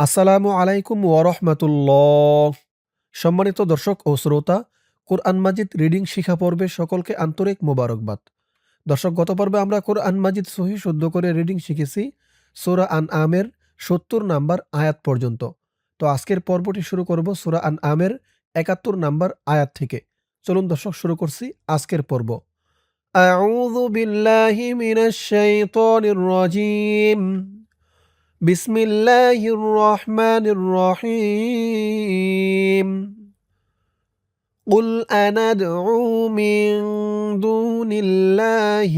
আসসালামু আলাইকুম ওয়ারহমাতুল্লাহ সম্মানিত দর্শক ও শ্রোতা কোরআন মাজিদ রিডিং শিখা পর্বে সকলকে আন্তরিক মোবারকবাদ দর্শক গত পর্বে আমরা কোরআন মাজিদ সহি শুদ্ধ করে রিডিং শিখেছি সোরা আন আমের সত্তর নাম্বার আয়াত পর্যন্ত তো আজকের পর্বটি শুরু করব সোরা আন আমের একাত্তর নাম্বার আয়াত থেকে চলুন দর্শক শুরু করছি আজকের পর্ব أعوذ بالله من الشيطان الرجيم بسم الله الرحمن الرحيم قل أندعو من دون الله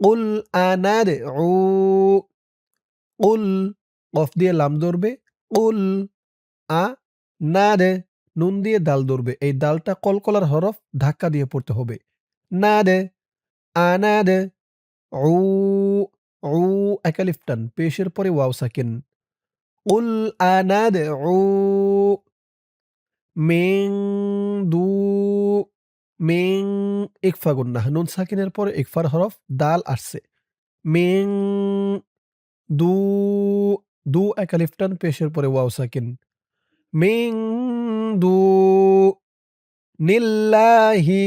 قل أندعو قل কফ দিয়ে লাম ধরবে কুল আ না দে নুন দিয়ে দাল ধরবে এই দালটা কলকলার হরফ ধাক্কা দিয়ে পড়তে হবে না দে আনা দে উ উ একালিফ টান পেশের পরে ওয়াও সাকিন। কুল আনাদ উ মেং দু মেং ইকফা গুন্না নুন সাকিনের পরে ইকফার হরফ দাল আসছে। মেং দু দু একালিফ টান পেশের পরে ওয়াও সাকিন। মিং দু নিল্লাহি।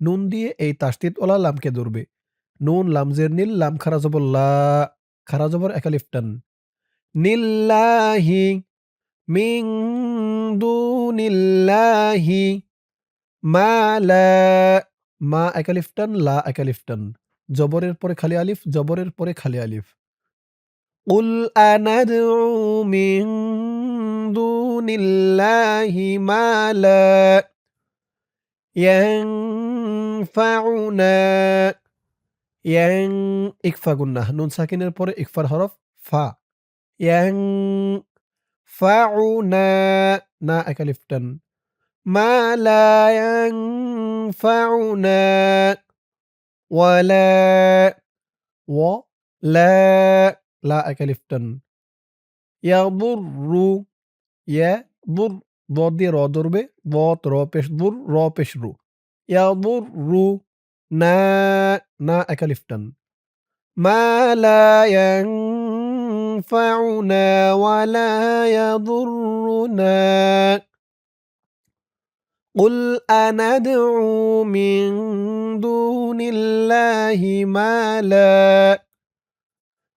নুন দিয়ে এই তাস্তিত ওলা লামকে ধরবে। নুন লামজের নীল, লাম খারা জবর লা, খারা জবর একালিফটান নিল্লাহি, মিং দুনিল্লাহি মা লা, মা একালিফটান লা একালিফটান জবরের পরে খালি আলিফ, জবরের পরে খালি আলিফ। উল আনাদউ মিং দু দুনিল্লাহি মা লা ইয়ানফাউনা ইয়াং ইকফা গুন্না, নুন সাকিনের পরে ইকফার হরফ ফা। ইয়াং ফাউনা না একালিফ টান। মা লা ইয়ানফাউনা ওয়ালা ওয়া লা লা একালিফ টান। ইয়াদুররু ইয়াদুর দ দিয়ে র ধরবে বত র পেশ দুর র পেশ রু। ইয়াদুররু ما ما أكلفتن ما لا ينفعنا ولا يضرنا. قل أندعو من دون الله ما لا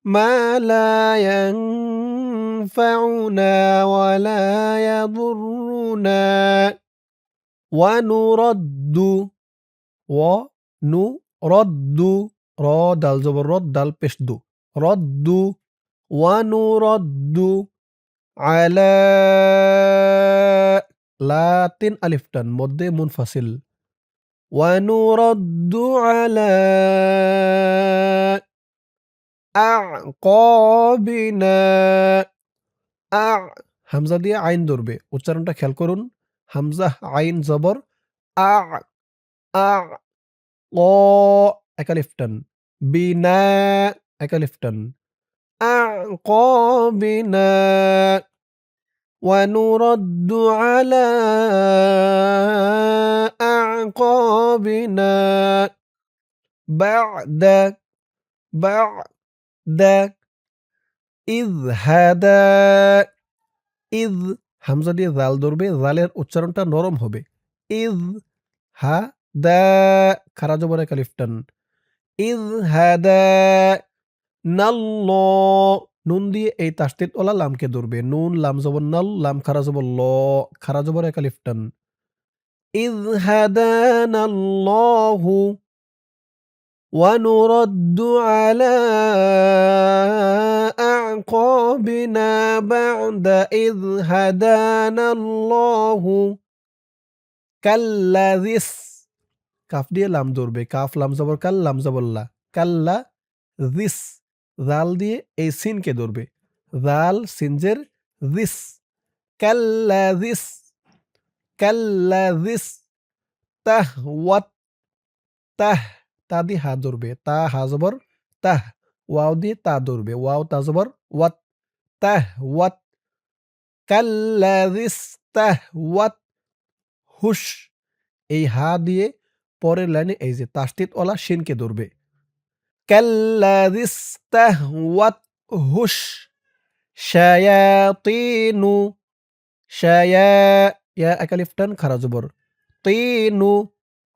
ما لا ينفعنا ولا يضرنا. ونرد و ونرد র দাল জবর রদ দাল পেশ দু রদ্দু ওয়ানুরদ্দু আলা লাতিন আলিফটান মধ্যে মুনফাসিল ওয়ানুরদ্দু আলা আ'কাবিনা আ হামজা দিয়ে আইন ধরবে উচ্চারণটা খেয়াল করুন হামজা আইন জবর আ আ ক একালিফটান বিনা একালিফটান أعقابنا ونرد على أعقابنا بعد بعد إذ هدى إذ হামজা দিয়ে জাল ধরবে জালের উচ্চারণটা নরম হবে ইজ হা দা খারা জবর একালিফটান ইজ হাদা নাল্ল নুন দিয়ে এই তাস্তিত ওলা লামকে ধরবে নুন লাম জবর নাল লাম খারা জবর ল খারা জবর একালিফ টান ইজ হাদানাল্লাহু ونرد على أعقابنا بعد إذ هدانا الله كالذي কাফ দিয়ে লাম ধরবে, কাফ, লাম জবর, কাল, লাম জবল্লা কাল্লা, দিস, জাল দিয়ে এই সিনকে ধরবে। জাল, সিনজের দিস। কাল্লা দিস। কাল্লা, দিস। তাহ, ওয়াত, তাহ, তা দিয়ে হা ধরবে। তা, হা জবর, তাহ, ওয়াও দিয়ে তা ধরবে। ওয়াও, তা জবর, ওয়াত, তাহ, ওয়াত। কাল্লা, দিস, তাহ, ওয়াত। হুশ, এই হা দিয়ে পরের লাইনে এই যে তাস্তিত ওলা শিনকে ধরবে কাল্লাদিস্তাহওয়াত হুশ শায়াতিনু শায়া ইয়া একালিফ টান খারা জবর তিনু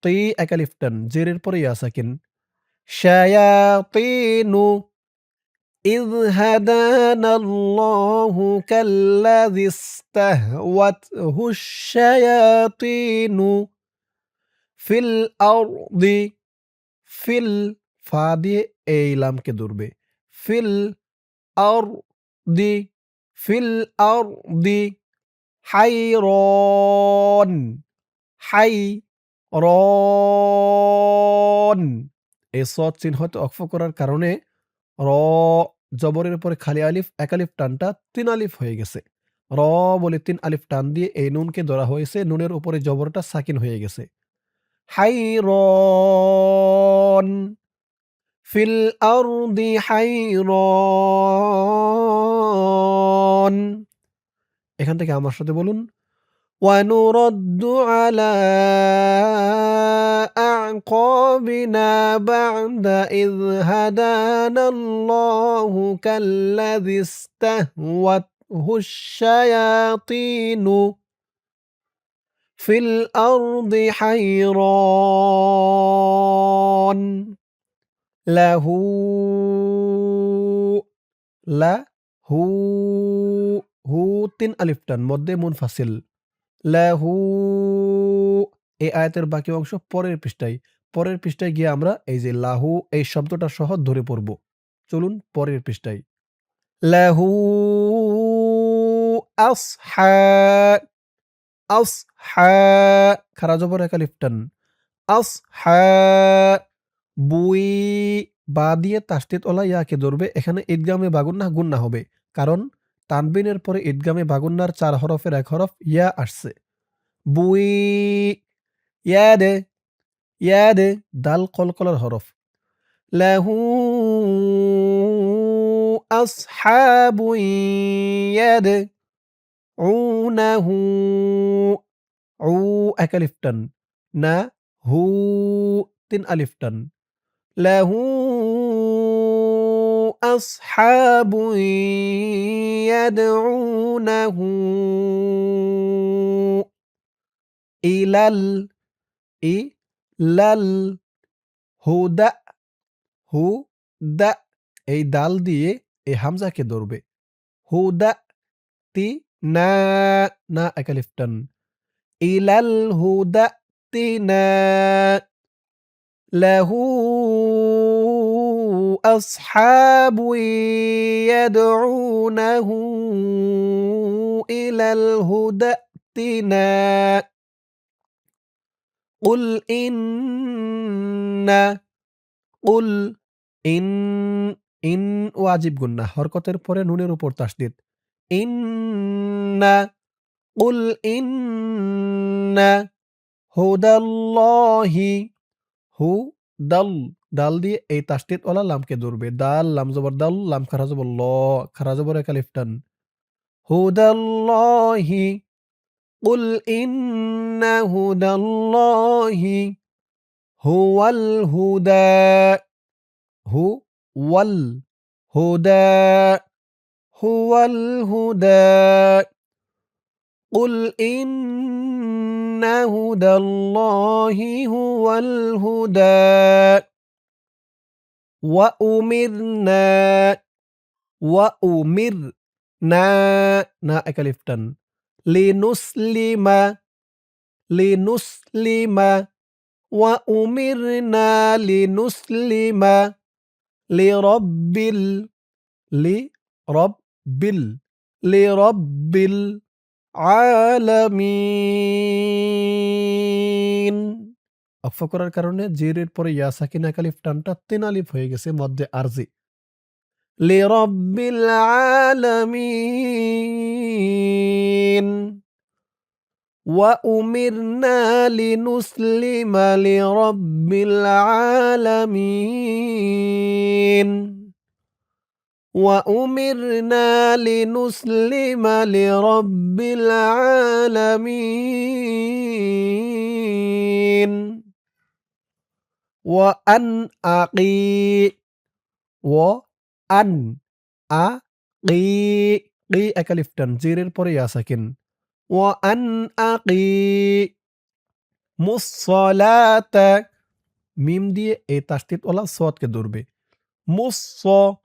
তি একালিফ টান জেরের পরে ইয়া সাকিন শায়াতিনু إذ هدانا الله كالذي استهوته الشياطين ফিল আউদি ফিল ফা দিয়ে এই লামকে ধরবে। ফিল আউর দি ফিল আউর দি হাই রন হাই রন এই সৎ হয়তো অক্ষ করার কারণে র জবরের পরে খালি আলিফ, এক আলিফ টানটা তিন আলিফ হয়ে গেছে। র বলে তিন আলিফ টান দিয়ে এই নুনকে ধরা হয়েছে, নুনের উপরে জবরটা সাকিন হয়ে গেছে। হাই রন ফিল আরদি হাইরন এখান থেকে আমার সাথে বলুন ونرد على أعقابنا بعد إذ هدانا الله كالذي استهوته الشياطين في الأرض حيران লাহু লাহু হু তিন আলিফ টান মধ্যে মুনফাসিল লাহু এই আয়াতের বাকি অংশ পরের পৃষ্ঠায় পরের পৃষ্ঠায় গিয়ে আমরা এই যে লাহু এই শব্দটা সহ ধরে পড়ব চলুন পরের পৃষ্ঠায় লাহু আসহা আসহা, খারা জবর একালিফ টান। আসহা, বুই, বা দিয়ে তাস্তিত ওলা ইয়াকে ধরবে। এখানে ঈদগামে বাগুন্না গুন্না হবে। কারণ তানবিনের পরে ঈদগামে বাগুন্নার চার হরফের এক হরফ ইয়া আসছে। বুই ইয়াদে ইয়াদে দাল কলকলার হরফ। লাহু আসহাবু ইয়াদ উনাহু উ এক আলিফ টান না হু তিন আলিফ টান له أصحاب يدعونه إلى إلى الهدى হুদা এই দাল দিয়ে এই হামজাকে ধরবে হুদা তি না না একালিফটান ইলাল হুদা তি না له أصحاب يدعونه إلى الهدى ائتنا قل إن قل ইন ইন ওয়াজিব গুন্না হরকতের পরে নুনের উপর তাসদিদ ইন্না কুল ইন্না হুদাল্লাহি হু দাল ডাল দিয়ে এই তাসদিদ ওলা লামকে ধরবে দাল লাম জবর দাল লাম খারা জবর ল খারা জবর একা লিফটান হুদাল্লাহি قل إن هدى الله هو الهدى هو والهدى هو الهدى قل إن إن هدى الله هو الهدى. وأمرنا وأمرنا نا أكلفتن لنسلم لنسلم وأمرنا لنسلم لرب ال لرب ال لرب ال আলামিন অক্ফ করার কারণে জেরের পরে ইয়া সাকিন আলিফ টানটা তিন আলিফ হয়ে গেছে মধ্যে আরজি লিরব্বিল আলামিন وأمرنا لنسلم لرب العالمين وأمرنا لنسلم لرب العالمين. وأن أقي وأن أقي قي أكلف تنزير البريا ساكن. وأن أقي مصلاة ميم دي اي تشتيت ولا صوت كدور بي مصو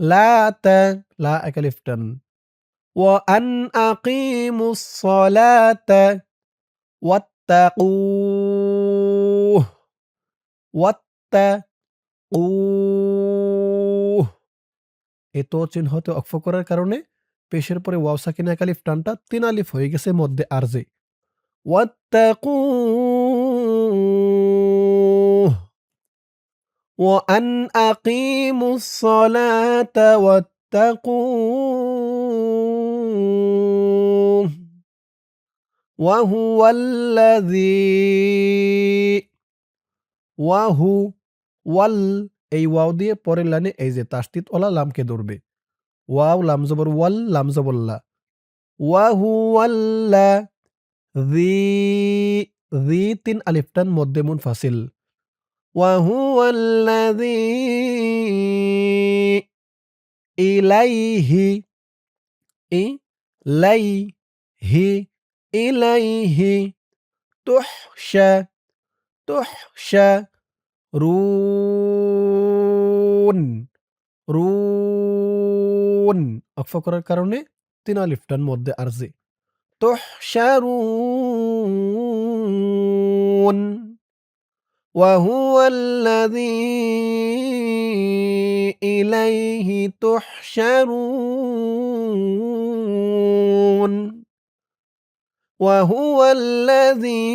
ধরবে মুস লাতা লা একালিফ টান وأن أقيموا الصلاة واتقوه واتقوه এ তো চিহ্নতে অক্ষ করার কারণে পেশের পরে ওয়াও সাকিনা এক আলিফ টানটা তিন আলিফ হয়ে গেছে মধ্যে আরজে واتقوه وأن أقيموا الصلاة واتقوه وهو الذي ওয়াহু ওয়াল এই ওয়াও দিয়ে পরের লাইনে এই যে তাস্তিত ওলা লামকে ধরবে ওয়াও লাম জবর ওয়াল লাম জবল্লা ওয়াহু ওয়াল্লা জি জি তিন আলিফটান মধ্যে মুন ফাসিল وهو الذي إليه إليه إليه تحشى تحشى রুন রুন অক্ষ করার কারণে তিন আলিফটান মধ্যে আরজে تحشرون وهو الذي إليه تحشرون وهو الذي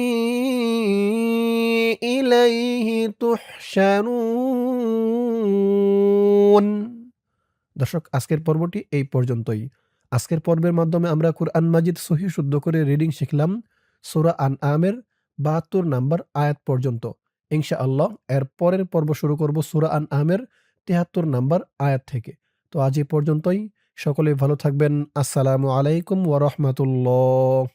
إليه تحشرون দর্শক আজকের পর্বটি এই পর্যন্তই আজকের পর্বের মাধ্যমে আমরা কুরআন মাজিদ সহি শুদ্ধ করে রিডিং শিখলাম সোরা আন আমের বাহাত্তর নাম্বার আয়াত পর্যন্ত ইনশা আল্লাহ এর পরের পর্ব শুরু করব সুরা আন আমের তেহাত্তর নাম্বার আয়াত থেকে। তো আজ এ পর্যন্তই। সকলে ভালো থাকবেন। আসসালামু আলাইকুম ওয়া রাহমাতুল্লাহ।